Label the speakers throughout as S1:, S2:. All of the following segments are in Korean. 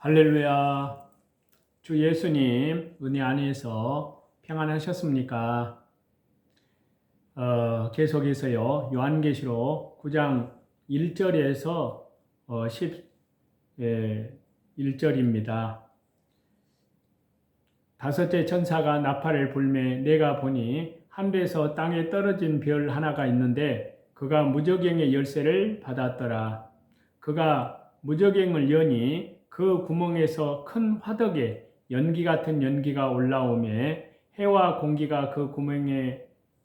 S1: 할렐루야. 주 예수님 은혜 안에서 평안하셨습니까? 어, 계속해서요. 요한계시록 9장 1절에서 어, 11절입니다. 다섯째 천사가 나팔을 불매 내가 보니 하늘에서 땅에 떨어진 별 하나가 있는데 그가 무적행의 열쇠를 받았더라. 그가 무적행을 여니 그 구멍에서 큰 화덕에 연기 같은 연기가 올라오매 해와 공기가 그 구멍에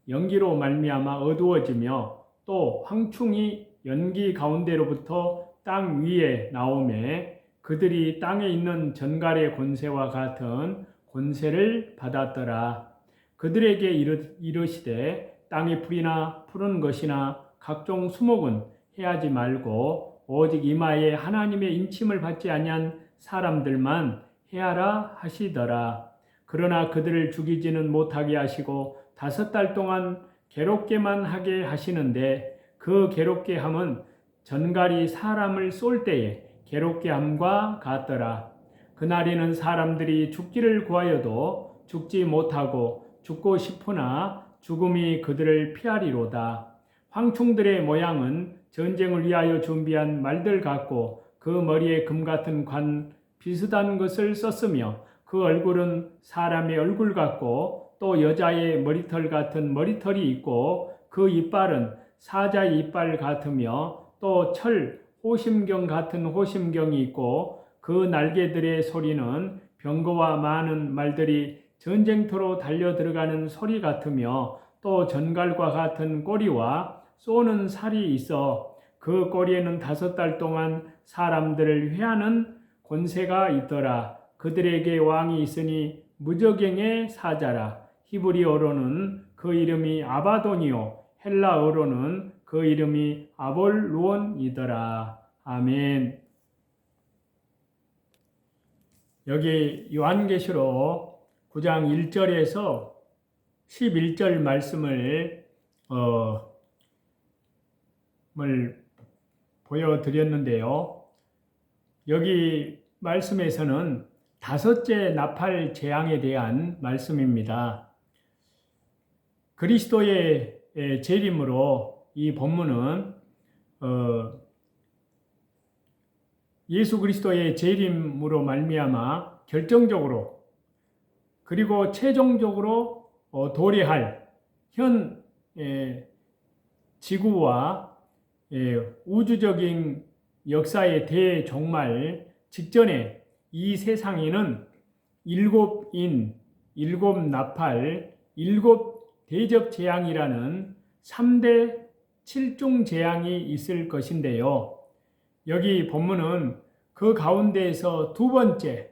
S1: 연기로 말미암아 어두워지며 또 황충이 연기 가운데로부터 땅 위에 나오매 그들이 땅에 있는 전갈의 권세와 같은 권세를 받았더라. 그들에게 이르, 이르시되 땅의 풀이나 푸른 것이나 각종 수목은 해하지 말고 오직 이마에 하나님의 인침을 받지 아니한 사람들만 해하라 하시더라. 그러나 그들을 죽이지는 못하게 하시고 다섯 달 동안 괴롭게만 하게 하시는데 그 괴롭게 함은 전갈이 사람을 쏠 때에 괴롭게 함과 같더라. 그날에는 사람들이 죽기를 구하여도 죽지 못하고 죽고 싶으나 죽음이 그들을 피하리로다. 황충들의 모양은 전쟁을 위하여 준비한 말들 같고 그 머리에 금 같은 관 비슷한 것을 썼으며 그 얼굴은 사람의 얼굴 같고 또 여자의 머리털 같은 머리털이 있고 그 이빨은 사자의 이빨 같으며 또 철 호심경 같은 호심경이 있고 그 날개들의 소리는 병거와 많은 말들이 전쟁터로 달려 들어가는 소리 같으며 또 전갈과 같은 꼬리와 쏘는 살이 있어 그 꼬리에는 다섯 달 동안 사람들을 회하는 권세가 있더라. 그들에게 왕이 있으니 무적행의 사자라. 히브리어로는 그 이름이 아바돈이요. 헬라어로는 그 이름이 아볼루온이더라. 아멘. 여기 요한계시록 9장 1절에서 11절 말씀을 어, 을 보여드렸는데요. 여기 말씀에서는 다섯째 나팔 재앙에 대한 말씀입니다. 그리스도의 재림으로 이 본문은 어, 예수 그리스도의 재림으로 말미암아 결정적으로 그리고 최종적으로 어, 도래할 현 지구와 예, 우주적인 역사의 대종말 직전에 이 세상에는 일곱 인, 일곱 나팔, 일곱 대접 재앙이라는 3대 7종 재앙이 있을 것인데요. 여기 본문은 그 가운데에서 두 번째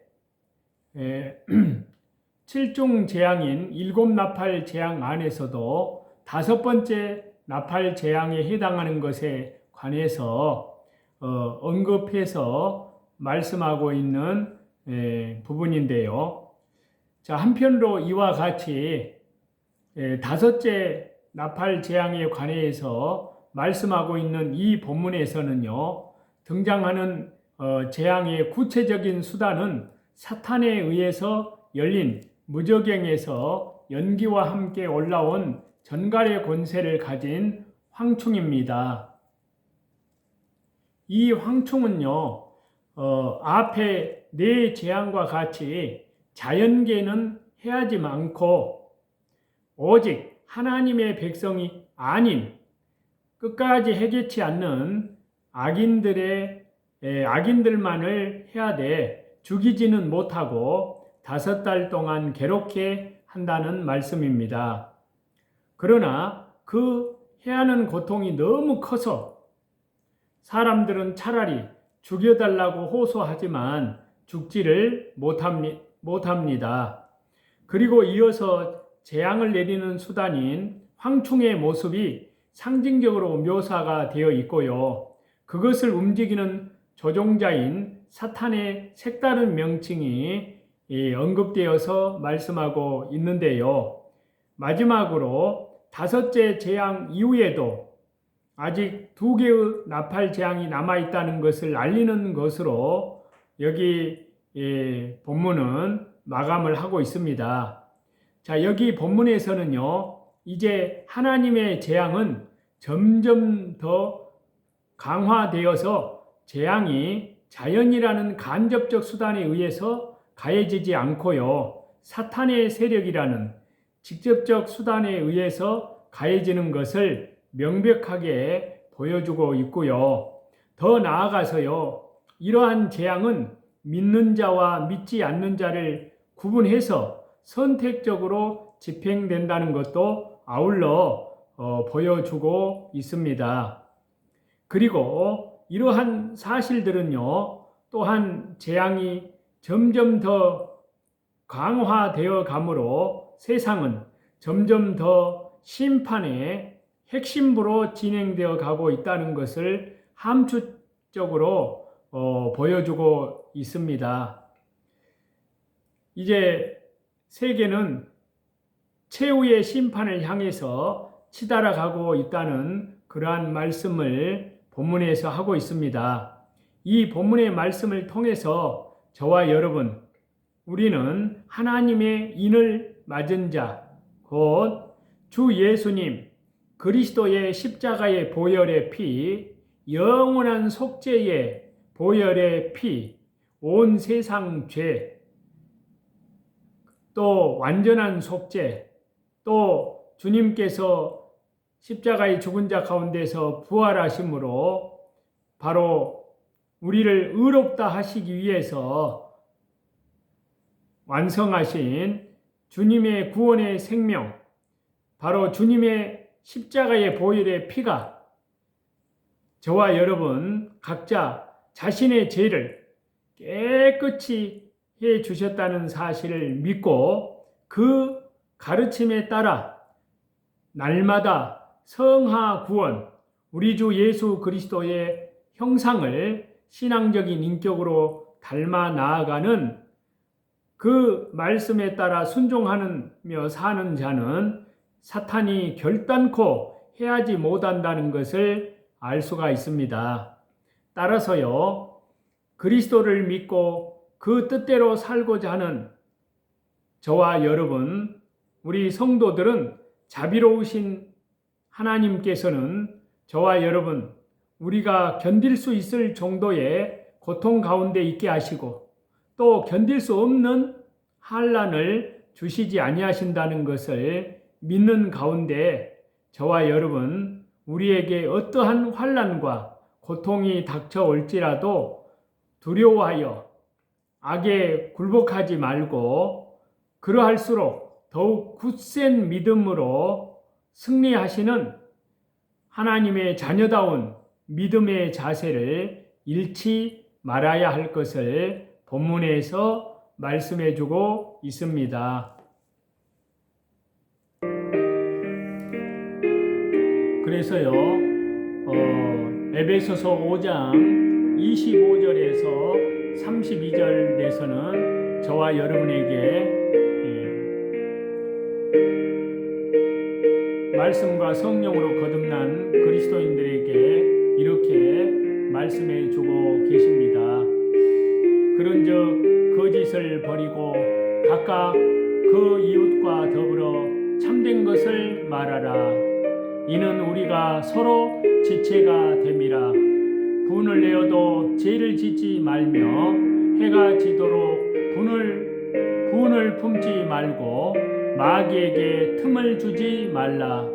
S1: 7종 재앙인 일곱 나팔 재앙 안에서도 다섯 번째 나팔 재앙에 해당하는 것에 관해서 어, 언급해서 말씀하고 있는 에, 부분인데요. 자, 한편으로 이와 같이 에, 다섯째 나팔 재앙에 관해서 말씀하고 있는 이 본문에서는요, 등장하는 어, 재앙의 구체적인 수단은 사탄에 의해서 열린 무적행에서 연기와 함께 올라온 전갈의 권세를 가진 황충입니다. 이 황충은요, 어, 앞에 네 재앙과 같이 자연계는 해하지 않고 오직 하나님의 백성이 아닌 끝까지 해결치 않는 악인들의 악인들만을 해야 돼 죽이지는 못하고 다섯 달 동안 괴롭게 한다는 말씀입니다. 그러나 그 해하는 고통이 너무 커서 사람들은 차라리 죽여달라고 호소하지만 죽지를 못합니다. 그리고 이어서 재앙을 내리는 수단인 황충의 모습이 상징적으로 묘사가 되어 있고요. 그것을 움직이는 조종자인 사탄의 색다른 명칭이 언급되어서 말씀하고 있는데요. 마지막으로 다섯째 재앙 이후에도 아직 두 개의 나팔 재앙이 남아 있다는 것을 알리는 것으로 여기 예, 본문은 마감을 하고 있습니다. 자, 여기 본문에서는요, 이제 하나님의 재앙은 점점 더 강화되어서 재앙이 자연이라는 간접적 수단에 의해서 가해지지 않고요, 사탄의 세력이라는 직접적 수단에 의해서 가해지는 것을 명백하게 보여주고 있고요. 더 나아가서요, 이러한 재앙은 믿는 자와 믿지 않는 자를 구분해서 선택적으로 집행된다는 것도 아울러 어, 보여주고 있습니다. 그리고 이러한 사실들은요, 또한 재앙이 점점 더 강화되어 가므로 세상은 점점 더 심판의 핵심부로 진행되어 가고 있다는 것을 함축적으로 어, 보여주고 있습니다. 이제 세계는 최후의 심판을 향해서 치달아가고 있다는 그러한 말씀을 본문에서 하고 있습니다. 이 본문의 말씀을 통해서 저와 여러분, 우리는 하나님의 인을 맞은 자, 곧 주 예수님, 그리스도의 십자가의 보혈의 피, 영원한 속죄의 보혈의 피, 온 세상 죄, 또 완전한 속죄, 또 주님께서 십자가의 죽은 자 가운데서 부활하심으로 바로 우리를 의롭다 하시기 위해서 완성하신 주님의 구원의 생명, 바로 주님의 십자가의 보혈의 피가 저와 여러분 각자 자신의 죄를 깨끗이 해 주셨다는 사실을 믿고 그 가르침에 따라 날마다 성하 구원, 우리 주 예수 그리스도의 형상을 신앙적인 인격으로 닮아 나아가는 그 말씀에 따라 순종하며 사는 자는 사탄이 결단코 해하지 못한다는 것을 알 수가 있습니다. 따라서요, 그리스도를 믿고 그 뜻대로 살고자 하는 저와 여러분, 우리 성도들은 자비로우신 하나님께서는 저와 여러분, 우리가 견딜 수 있을 정도의 고통 가운데 있게 하시고 또 견딜 수 없는 한란을 주시지 아니하신다는 것을 믿는 가운데 저와 여러분 우리에게 어떠한 환란과 고통이 닥쳐올지라도 두려워하여 악에 굴복하지 말고 그러할수록 더욱 굳센 믿음으로 승리하시는 하나님의 자녀다운 믿음의 자세를 잃지 말아야 할 것을 본문에서 말씀해 주고 있습니다. 그래서요, 어, 에베소서 5장 25절에서 32절에서는 저와 여러분에게 예, 말씀과 성령으로 거듭난 그리스도인들에게 이렇게 말씀해 주고 계십니다. 그런즉 거짓을 버리고 각각 그 이웃과 더불어 참된 것을 말하라. 이는 우리가 서로 지체가 됨이라 분을 내어도 죄를 짓지 말며 해가 지도록 분을 분을 품지 말고 마귀에게 틈을 주지 말라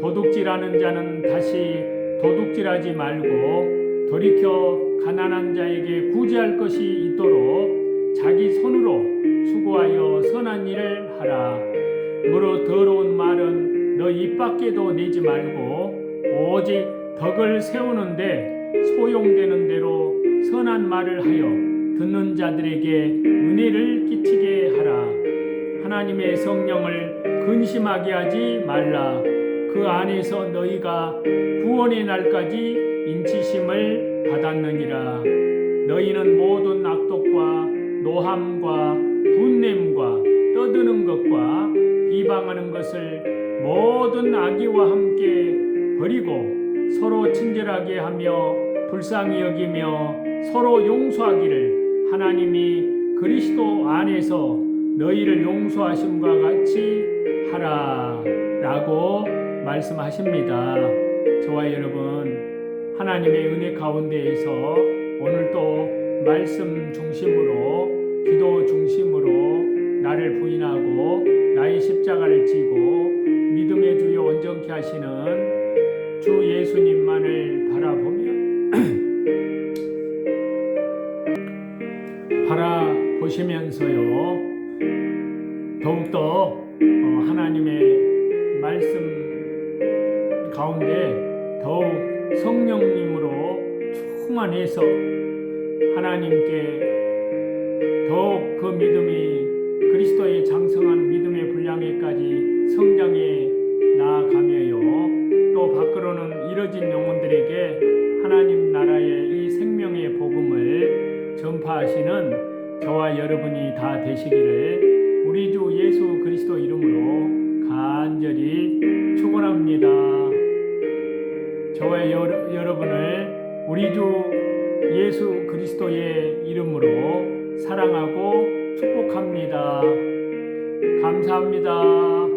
S1: 도둑질하는 자는 다시 도둑질하지 말고 돌이켜 가난한 자에게 구제할 것이 있도록 자기 손으로 수고하여 선한 일을 하라 무릇 더러운 말은 너 입 밖에도 내지 말고 오직 덕을 세우는데 소용되는 대로 선한 말을 하여 듣는 자들에게 은혜를 끼치게 하라. 하나님의 성령을 근심하게 하지 말라. 그 안에서 너희가 구원의 날까지 인치심을 받았느니라. 너희는 모든 악독과 노함과 분냄과 떠드는 것과 비방하는 것을 모든 악의와 함께 버리고 서로 친절하게 하며 불쌍히 여기며 서로 용서하기를 하나님이 그리스도 안에서 너희를 용서하심과 같이 하라 라고 말씀하십니다. 저와 여러분 하나님의 은혜 가운데에서 오늘 또 말씀 중심으로 기도 중심으로 나를 부인하고 나의 십자가를 지고 믿음의 주요 온전케 하시는 주 예수님만을 바라보며 바라보시면서요. 더욱더 어, 하나님의 말씀 가운데 더욱 성령님으로 충만해서 하나님께 더욱 그 믿음이 그리스도의 장성한 믿음의 분량에까지 성장해 나아가며요. 또 밖으로는 이뤄진 영혼들에게 하나님 나라의 이 생명의 복음을 전파하시는 저와 여러분이 다 되시기를 우리 주 예수 그리스도의 이름으로 사랑하고 축복합니다. 감사합니다.